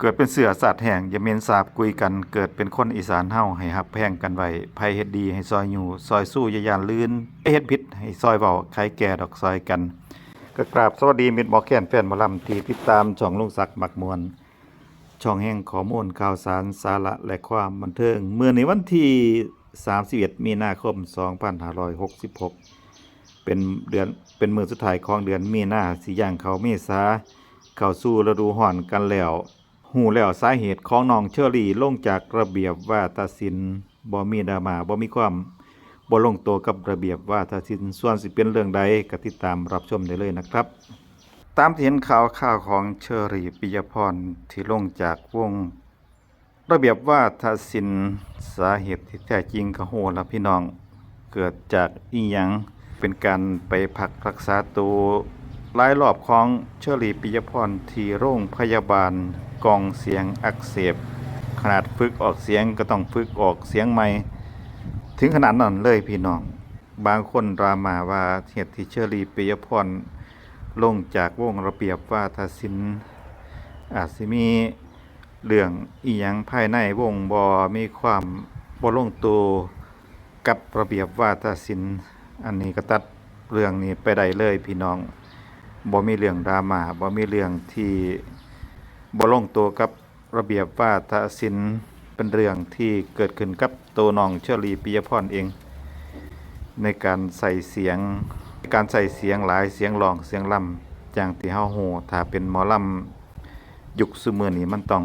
เกิดเป็นเสือสัตว์แห่งอย่าเมนสาบกุยกัน เกิดเป็นคนอีสานเฮาให้ฮับแพงกันไว้ภัยเฮ็ดดีให้ซอยอยู่ ซอยสู้อย่ายานลื่นเฮ็ดผิดให้ซอยเว้าใครแก่ดอกซอยกันก็กราบสวัสดีมิตรหมอแคนแฟนหมอลำที่ติดตามช่องลุงศักดิ์มักมวลช่องแห่งข้อมูลข่าวสารสาระและความบันเทิงเมื่อในวันที่ 31 มีนาคม 2566 เป็นเดือนเป็นมือสุดท้ายของเดือนมีนาสิย่างเขาเมษาเข้าสู่ฤดูร้อนกันแล้ว หูแล้วสาเหตุของน้องเชอรี่ลงจากระเบียบว่าตศิลป์บ่มีดราม่าบ่มีความบ่ลงตัวกับระเบียบว่าตศิลป์ส่วนสิเป็นเรื่องใดก็ติดตามรับชมได้เลยนะครับ ตามที่เห็นข่าวข่าวของเชอรี่ปิยพรที่ลงจากวง ระเบียบว่าทศิลป์สาเหตุที่แท้จริงก็โหละพี่น้อง เกิดจากอีหยังเป็นการไปพักรักษาตัว หลายรอบของเชอรี่ปิยพรที่โรงพยาบาลกองเสียงอักเสบ ขนาดฝึกออกเสียงก็ต้องฝึกออกเสียงใหม่ ถึงขนาดนั้นเลยพี่น้อง บางคนรามาว่าเหตุที่เชอรี่ปิยพรลงจากวงระเบียบว่าทศิลป์อาจสิมีเรื่องอีหยังภายในวงบอมีความบ่ลงตัวกับระเบียบว่าทศิลป์อันนี้ก็ตัดเรื่องนี้ไปได้เลยพี่น้อง บ่มีเรื่องดราม่าบ่มีเรื่องที่บ่ลงตัวกับระเบียบว่าทศิลป์เป็นเรื่องที่เกิดขึ้นกับตัวน้องเชอรี่ปิยพรเอง ในการใส่เสียงการใส่เสียงหลายเสียงร้องเสียงล่ำอย่างที่เฮาฮู้ถ้าเป็นหมอลำยุคซุมือนี้มันต้อง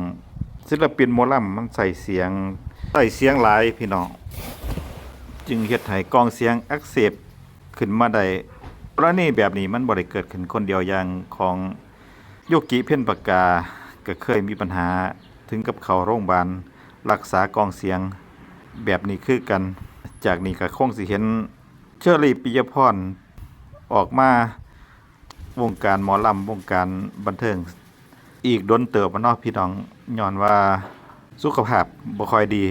ศิลปินหมอลำมันใส่เสียงใส่เสียงหลายพี่น้องจึงเฮ็ดให้กองเสียงอักเสบขึ้นมาได้ กรณีแบบนี้มันบ่ได้เกิดขึ้นคนเดียวอย่างของโยกิเพ่นปากกาก็เคยมีปัญหาถึงกับเขาโรงพยาบาลรักษากองเสียงแบบนี้คือกัน จากนี้ก็คงสิเห็นเชอรี่ปิยพรออกมาวงการหมอลำวงการบันเทิง อีกดนเติบมานาะพี่น้องย้อนว่าสุขภาพบ่ค่อยดี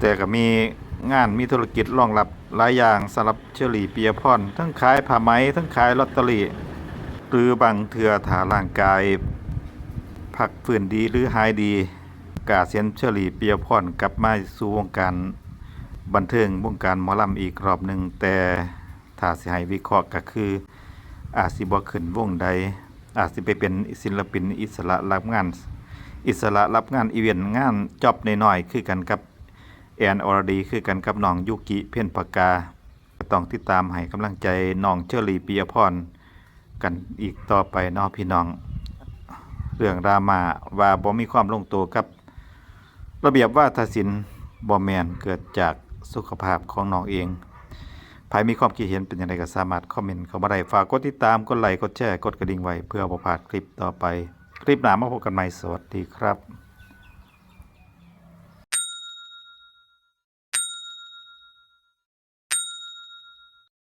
แต่ก็มีงานมีธุรกิจรองรับ หลายอย่างสำหรับเชอรี่เปิยพรทั้งขายผ้าไหมทั้งขายลอตเตอรี่หรือบางเทื่อถาร่างกายพักฟื้นดีหรือหายดี กาเซียนเชอรี่เปิยพรกลับมาสู่วงการบันเทิงวงการหมอลำอีกรอบหนึ่งแต่ถ้าสิให้วิเคราะห์ก็คือ อาจสิบ่ขึ้นวงใด อาจสิไปเป็นศิลปินอิสระรับงาน อิสระรับงานอีเวนต์งานจอบน้อยๆคือกันกับ แอนอรดีคือกันกับน้องยุกิเพ่นปากกาต้องติดตามให้กำลังใจน้องเชอรี่ปิยพรกันอีกต่อไปเนาะพี่น้อง เรื่องดรามาว่าบ่มีความลงตัวกับ ระเบียบว่าทศิลป์บ่แมนเกิดจากสุขภาพของน้องเองภายมีความคิดเห็นเป็นอย่างไรก็สามารถคอมเมนต์เข้ามาได้ฝากกดติดตามกดไลค์กดแชร์กดกระดิ่งไว้เพื่อบ่พลาดคลิปต่อไป คลิปหน้ามาพบกันใหม่สวัสดีครับ